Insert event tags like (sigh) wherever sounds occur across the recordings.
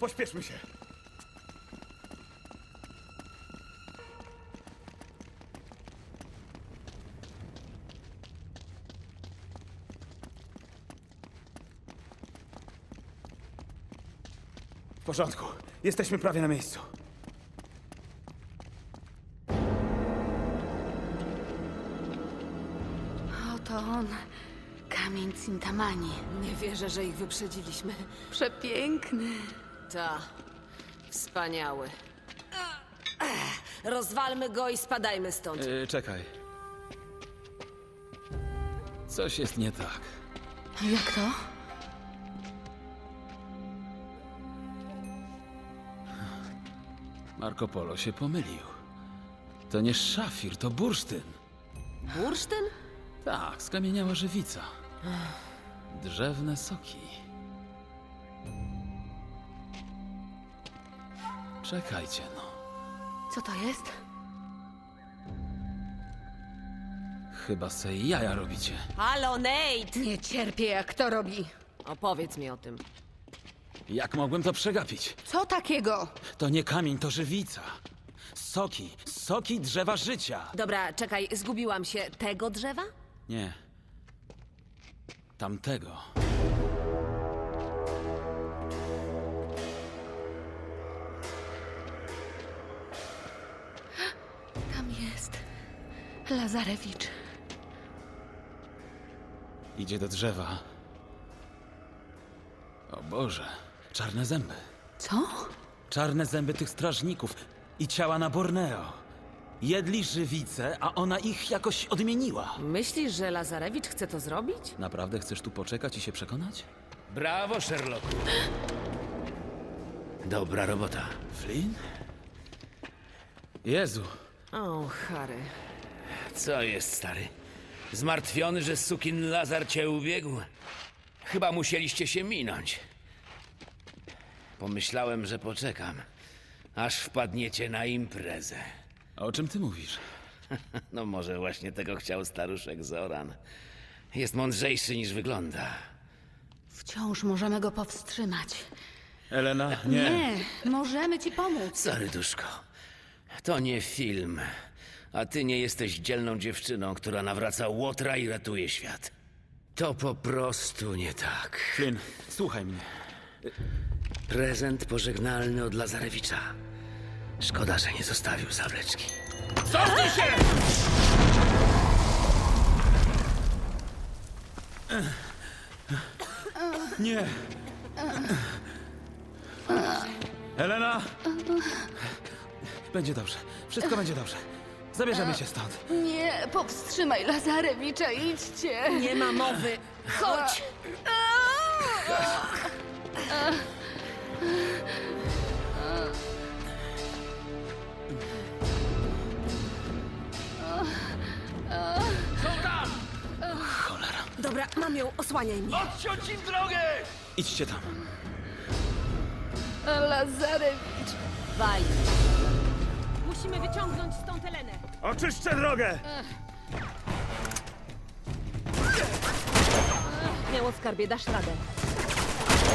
Pośpieszmy się. W porządku. Jesteśmy prawie na miejscu. Oto on. Kamień Cintamani. Nie wierzę, że ich wyprzedziliśmy. Przepiękny. Ta. Wspaniały. Ech, Rozwalmy go i spadajmy stąd. Yy, czekaj. Coś jest nie tak. Jak to? Marco Polo się pomylił. To nie szafir, to bursztyn. Bursztyn? Tak, skamieniała żywica. Drzewne soki. Czekajcie no. Co to jest? Chyba se jaja robicie. Halo, Nate! Nie cierpię, jak to robi. Opowiedz mi o tym. Jak mogłem to przegapić? Co takiego? To nie kamień, to żywica. Soki, soki drzewa życia. Dobra, czekaj, zgubiłam się. Tego drzewa? Nie. Tamtego. Lazarewicz. Idzie do drzewa. O Boże, czarne zęby. Co? Czarne zęby tych strażników i ciała na Borneo. Jedli żywice, a ona ich jakoś odmieniła. Myślisz, że Lazarewicz chce to zrobić? Naprawdę chcesz tu poczekać i się przekonać? Brawo, Sherlocku. Dobra robota. Flynn? Jezu, O, Harry. Co jest, stary? Zmartwiony, że sukin Lazar cię ubiegł? Chyba musieliście się minąć. Pomyślałem, że poczekam, aż wpadniecie na imprezę. o czym ty mówisz? (laughs) No może właśnie tego chciał staruszek Zoran. Jest mądrzejszy niż wygląda. Wciąż możemy go powstrzymać. Elena, Nie, możemy ci pomóc. Sorry, duszko. To nie film. A ty nie jesteś dzielną dziewczyną, która nawraca łotra i ratuje świat. To po prostu nie tak. Flynn, słuchaj mnie. Prezent pożegnalny od Lazarewicza. Szkoda, że nie zostawił zawleczki. Nie! Elena! Będzie dobrze. Wszystko będzie dobrze. Zabierzemy się stąd. Nie, powstrzymaj Lazarewicza, idźcie. Nie ma mowy. Chodź! Cholera. Dobra, mam ją, osłaniaj mnie. Odciąć im drogę! Idźcie tam. Lazarewicz. Waj. Musimy wyciągnąć stąd Elenę. Oczyszczę drogę! Miało skarbie, dasz radę.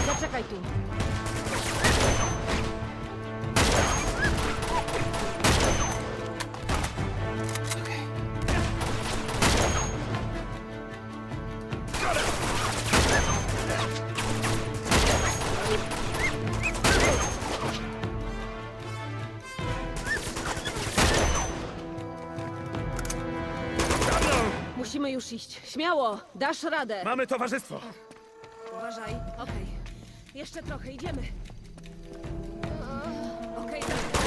Zaczekaj tu. Musimy już iść. Śmiało, dasz radę. Mamy towarzystwo! Uważaj. Okej. Jeszcze trochę, idziemy. Okej, tak.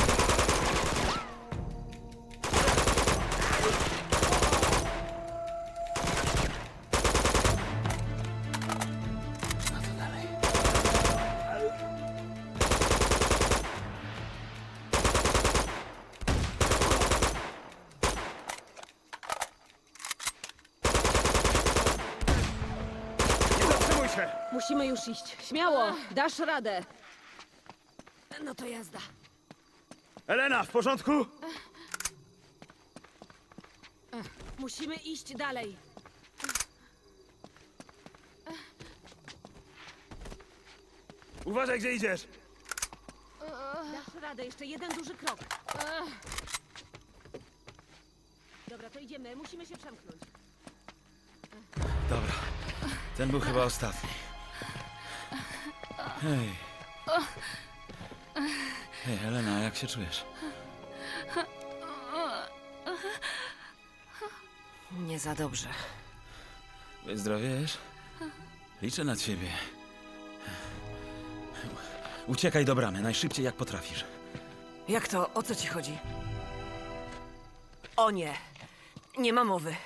Śmiało, dasz radę. No to jazda. Elena, w porządku? Musimy iść dalej. Uważaj, gdzie idziesz! Dasz radę, jeszcze jeden duży krok. Dobra, to idziemy, musimy się przemknąć. Dobra. Ten był chyba ostatni. Hej. Hej, Elena, jak się czujesz? Nie za dobrze. Wyzdrowiejesz? Liczę na ciebie. Uciekaj do bramy, najszybciej jak potrafisz. Jak to? O co ci chodzi? O nie. Nie ma mowy.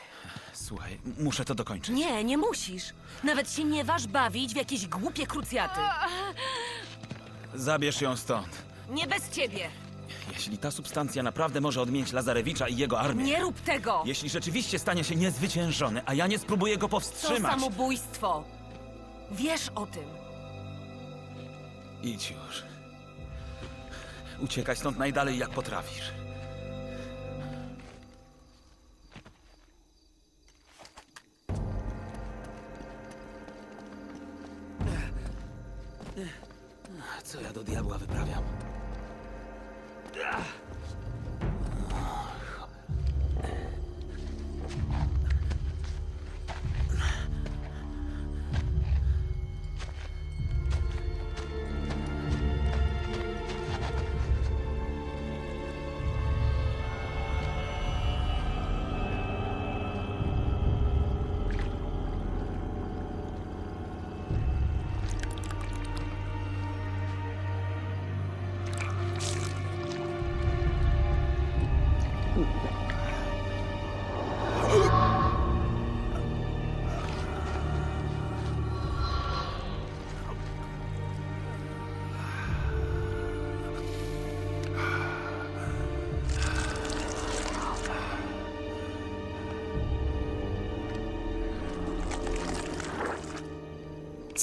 Słuchaj, muszę to dokończyć. Nie, nie musisz. Nawet się nie waż bawić w jakieś głupie krucjaty. Zabierz ją stąd. Nie bez ciebie. Jeśli ta substancja naprawdę może odmienić Lazarewicza i jego armię. Nie rób tego. Jeśli rzeczywiście stanie się niezwyciężony, a ja nie spróbuję go To powstrzymać. samobójstwo. Wiesz o tym. Idź już. Uciekaj stąd najdalej jak potrafisz. Co ja do diabła wyprawiam?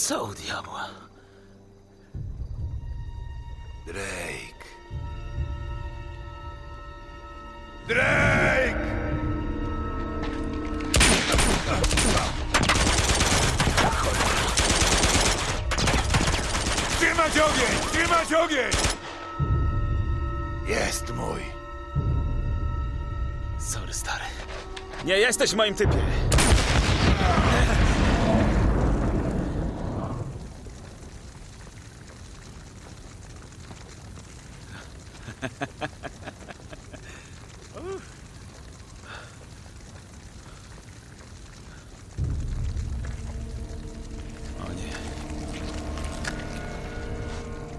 Co u diabła? Drake. Drake! Trzymać ogień! Trzymać ogień! Jest mój. Sorry, stary. Nie jesteś w moim typie. O nie.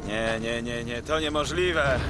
Nie, nie, nie, nie, to niemożliwe.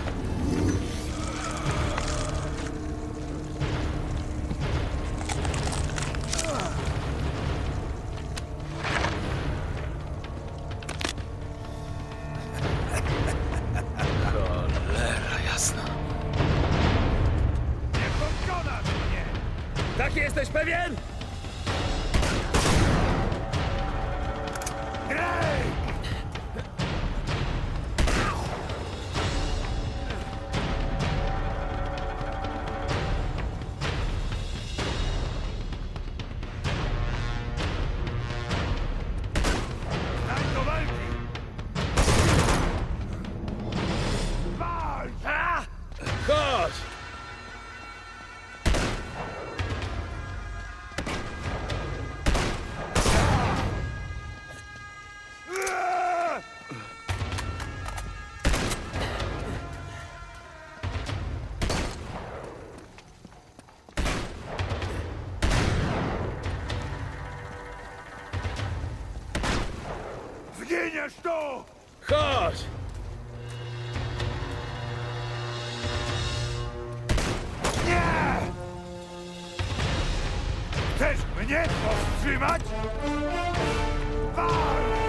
Chodź! Nie! Chcesz mnie powstrzymać? Walcz!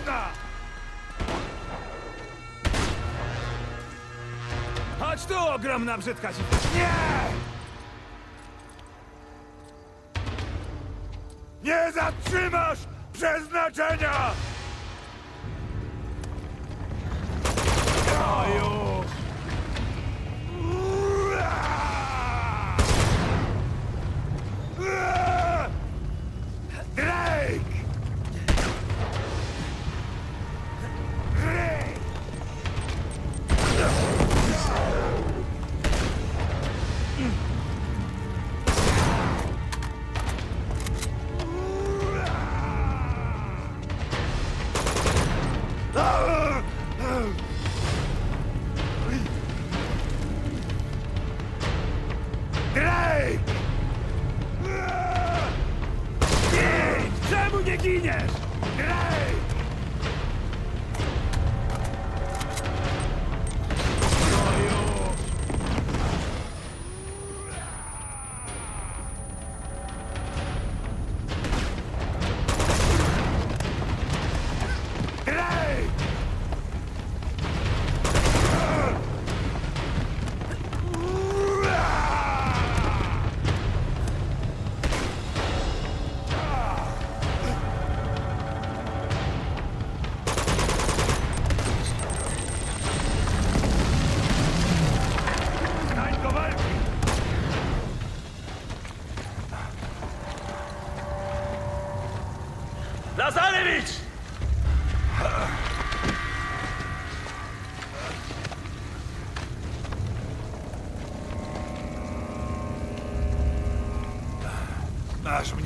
Kurda! Chodź tu, ogromna brzydka ci... Nie! Nie zatrzymasz przeznaczenia! Oju!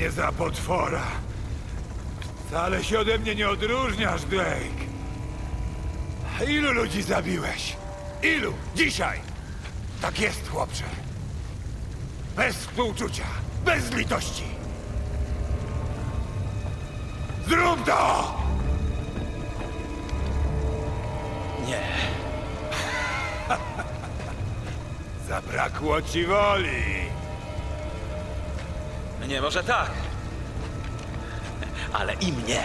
Mnie za potwora. Wcale się ode mnie nie odróżniasz, Drake. Ilu ludzi zabiłeś? Ilu? Dzisiaj! Tak jest, chłopcze. Bez współczucia, bez litości. Zrób to! Nie. (laughs) Zabrakło ci woli. Nie, może tak. Ale i mnie.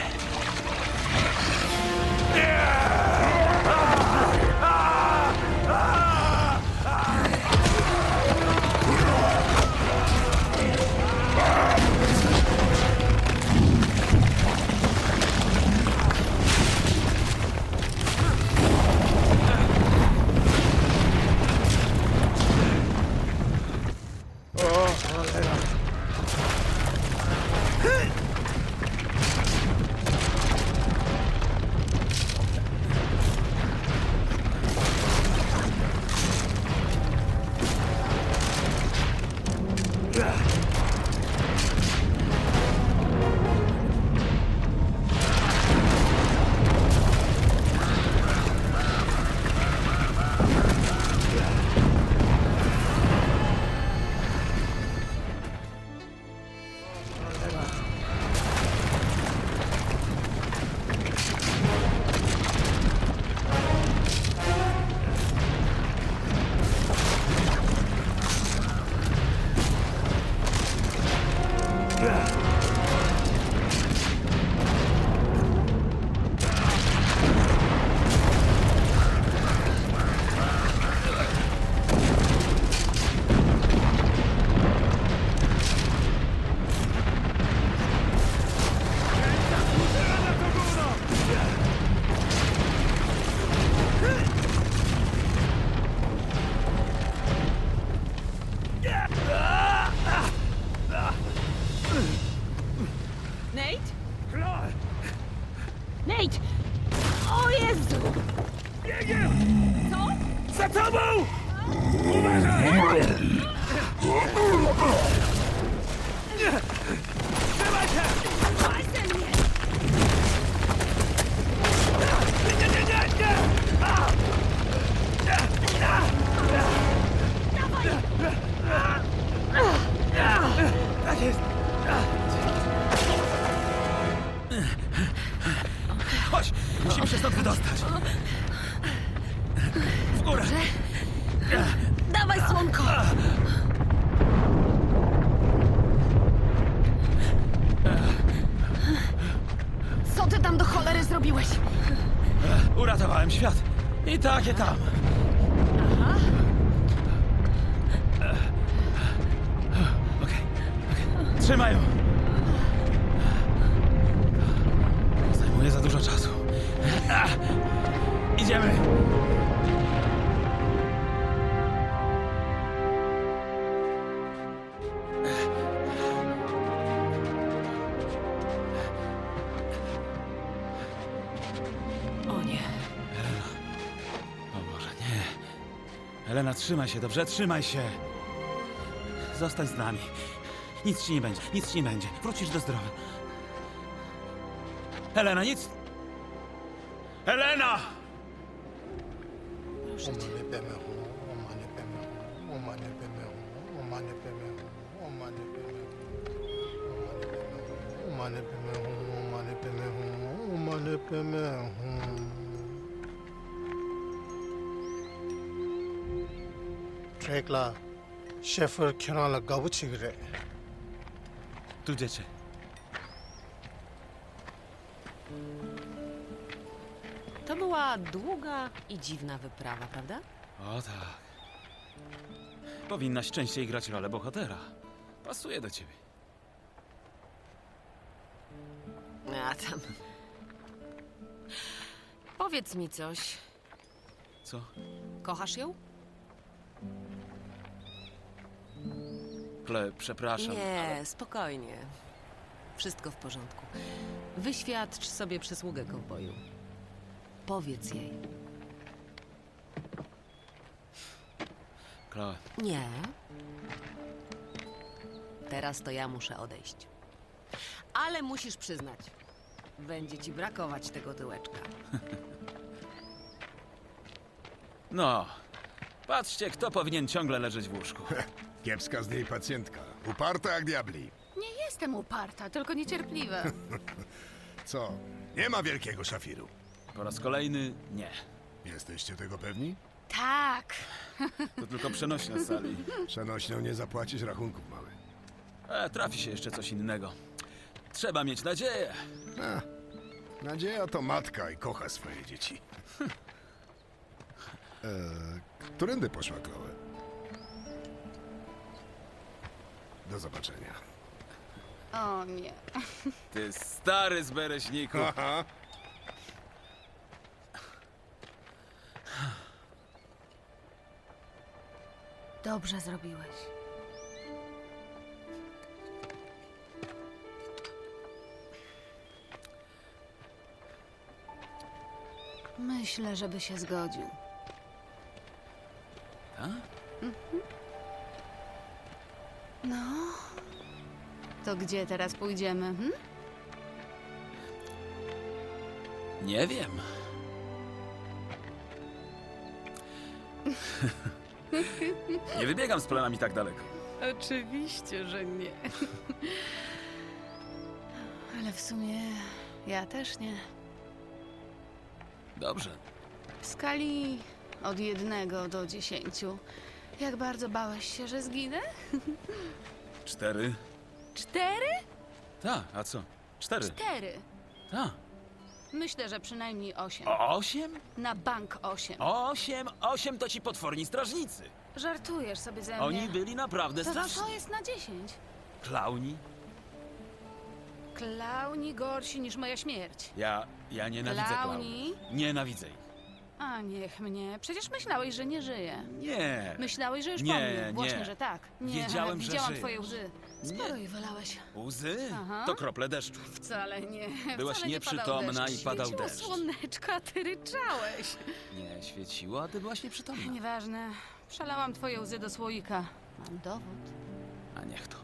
Trzymaj się, dobrze? Trzymaj się. Zostań z nami. Nic ci nie będzie, nic ci nie będzie. Wrócisz do zdrowia. Elena, nic... Elena! Proszę cię. 트랙라 셰프 켜나라 가부치 그래 Tu dziecię. To była długa i dziwna wyprawa, prawda? O tak. Powinnaś częściej grać rolę bohatera. Pasuje do ciebie. A tam. Powiedz mi coś. Co? Kochasz ją? Kle, przepraszam. Nie, spokojnie. Wszystko w porządku. Wyświadcz sobie przysługę kowboju. Powiedz jej. Chloe, Nie. Teraz to ja muszę odejść. Ale musisz przyznać, będzie ci brakować tego tyłeczka. (laughs) No, patrzcie, kto powinien ciągle leżeć w łóżku. (laughs) Kiepska z niej pacjentka. Uparta jak diabli. Nie jestem uparta, tylko niecierpliwa. (laughs) Co? Nie ma wielkiego szafiru. Po raz kolejny nie. Jesteście tego pewni? tak. To tylko przenośnia z sali. (laughs) Przenośnią nie zapłacisz rachunków małych. E, trafi się jeszcze coś innego. Trzeba mieć nadzieję. A, nadzieja to matka i kocha swoje dzieci. (laughs) e, którędy poszła Chloe? Do zobaczenia. O nie. (laughs) Ty stary zbereśniku. Aha. Dobrze zrobiłeś. Myślę, żeby się zgodził. Gdzie teraz pójdziemy? Hm? Nie wiem. Nie wybiegam z planami tak daleko. Oczywiście, że nie. Ale w sumie ja też nie. Dobrze. W skali od jednego do dziesięciu. Jak bardzo bałeś się, że zginę? Cztery. Cztery? Tak, a co? Cztery. Cztery. Tak. Myślę, że przynajmniej osiem. O, osiem? Na bank osiem. Osiem? Osiem to ci potworni strażnicy. Żartujesz sobie ze mnie. Oni byli naprawdę To straszni. co jest na dziesięć? Klauni? Klauni gorsi niż moja śmierć. Ja, ja nienawidzę Klauni? klaunów. Nienawidzę ich. A niech mnie. Przecież myślałeś, że nie żyję. Nie. Myślałeś, że już Nie, po mnie. nie. Właśnie, że tak. Nie, Wiedziałem, że widziałam żyjesz. twoje łzy. Sporo ich wylałeś. Łzy? Aha. To krople deszczu. Wcale nie. Byłaś Wcale nie padał nieprzytomna deszcz. i padał Świeciło deszcz. słoneczko, a ty ryczałeś. Nie świeciło, a ty byłaś nieprzytomna. Nieważne. Przelałam twoje łzy do słoika. Mam dowód. A niech to.